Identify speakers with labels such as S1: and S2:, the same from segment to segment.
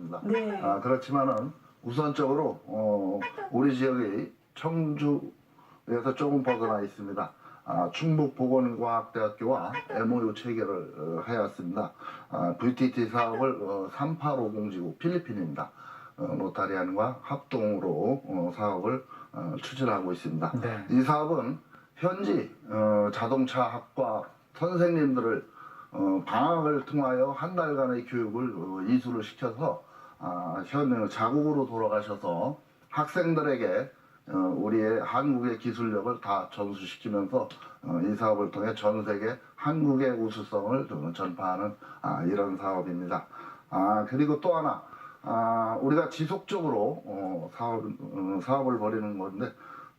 S1: 있습니다.
S2: 네.
S1: 아, 그렇지만은 우선적으로 어, 우리 지역이 청주에서 조금 벗어나 있습니다. 아, 충북보건과학대학교와 MOU 체결을 어, 하였습니다. 아, VTT 사업을 어, 3850지구 필리핀입니다. 어, 로타리안과 합동으로 어, 사업을 어, 추진하고 있습니다.
S3: 네.
S1: 이 사업은 현지 어, 자동차 학과 선생님들을 어, 방학을 통하여 한 달간의 교육을 어, 이수를 시켜서 아, 현 자국으로 돌아가셔서 학생들에게 어, 우리의 한국의 기술력을 다 전수시키면서 어, 이 사업을 통해 전 세계 한국의 우수성을 좀 전파하는 아, 이런 사업입니다. 아, 그리고 또 하나 아, 우리가 지속적으로 어, 사업, 어, 사업을 벌이는 건데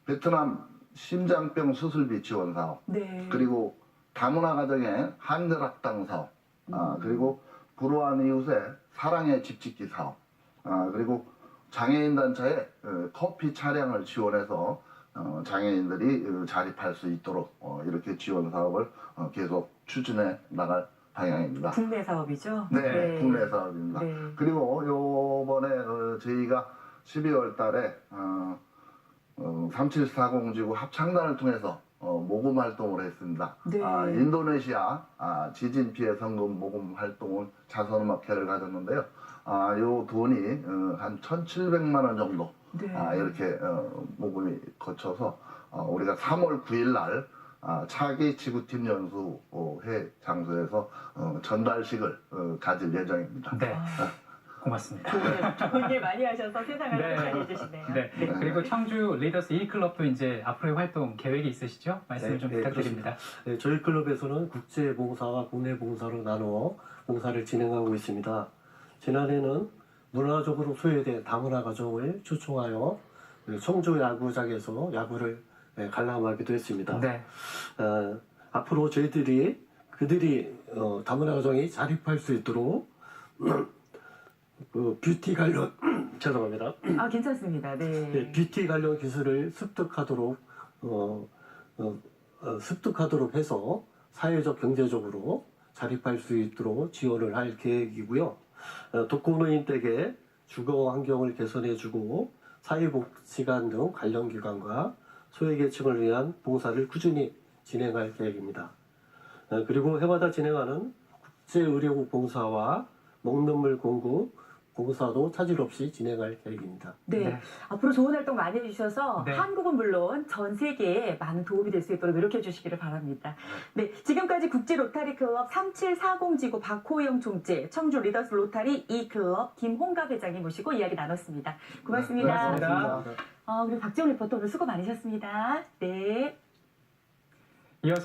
S1: 베트남 심장병 수술비 지원 사업
S2: 네.
S1: 그리고 다문화 가정의 한글 학당 사업, 아, 그리고 불우한 이웃의 사랑의 집 짓기 사업, 아, 그리고 장애인 단체에 어, 커피 차량을 지원해서 어, 장애인들이 어, 자립할 수 있도록 어, 이렇게 지원 사업을 어, 계속 추진해 나갈 방향입니다.
S2: 국내 사업이죠?
S1: 네, 국내 사업입니다.
S2: 네.
S1: 그리고 요번에 어, 저희가 12월 달에 어, 3740 지구 합창단을 통해서 어, 모금 활동을 했습니다.
S2: 네.
S1: 아, 인도네시아 아, 지진 피해 성금 모금 활동을 자선음악회를 가졌는데요. 아, 요 돈이 어, 한 1,700만 원 정도
S2: 네.
S1: 아, 이렇게 어, 모금이 거쳐서 어, 우리가 3월 9일 날 아, 차기 지구팀 연수회 장소에서 어, 전달식을 어, 가질 예정입니다.
S3: 네.
S2: 아,
S3: 고맙습니다.
S2: 좋은 일, 많이 하셔서 세상을
S3: 네.
S2: 행복하게 해주시네요.
S3: 네. 그리고 청주 리더스 E 클럽도 이제 앞으로의 활동 계획이 있으시죠? 말씀
S4: 네,
S3: 좀
S4: 네,
S3: 부탁드립니다.
S4: 네, 저희 클럽에서는 국제 봉사와 국내 봉사로 나누어 봉사를 진행하고 있습니다. 지난해는 문화적으로 소외된 다문화 가정을 초청하여 그 청주 야구장에서 야구를 네, 관람하기도 했습니다.
S3: 네.
S4: 어, 앞으로 저희들이 그들이 어, 다문화 가정이 자립할 수 있도록 그 뷰티 관련 죄송합니다.
S2: 아 괜찮습니다. 네.
S4: 네, 뷰티 관련 기술을 습득하도록 어, 어, 어, 습득하도록 해서 사회적 경제적으로 자립할 수 있도록 지원을 할 계획이고요. 어, 독거노인 댁에 주거 환경을 개선해주고 사회복지관 등 관련 기관과 소외계층을 위한 봉사를 꾸준히 진행할 계획입니다. 어, 그리고 해마다 진행하는 국제의료국 봉사와 먹는 물 공급 봉사도 차질 없이 진행할 계획입니다.
S2: 네.
S3: 네.
S2: 앞으로 좋은 활동 많이 해주셔서
S3: 네.
S2: 한국은 물론 전 세계에 많은 도움이 될 수 있도록 노력해 주시기를 바랍니다. 네. 지금까지 국제 로타리 클럽 3740 지구 박호영 총재, 청주 리더스 로타리 E 클럽 김홍갑 회장이 모시고 이야기 나눴습니다. 고맙습니다.
S3: 네, 고맙습니다.
S2: 어, 그리고 박지원 리포터 오늘 수고 많으셨습니다. 네.
S3: 이어서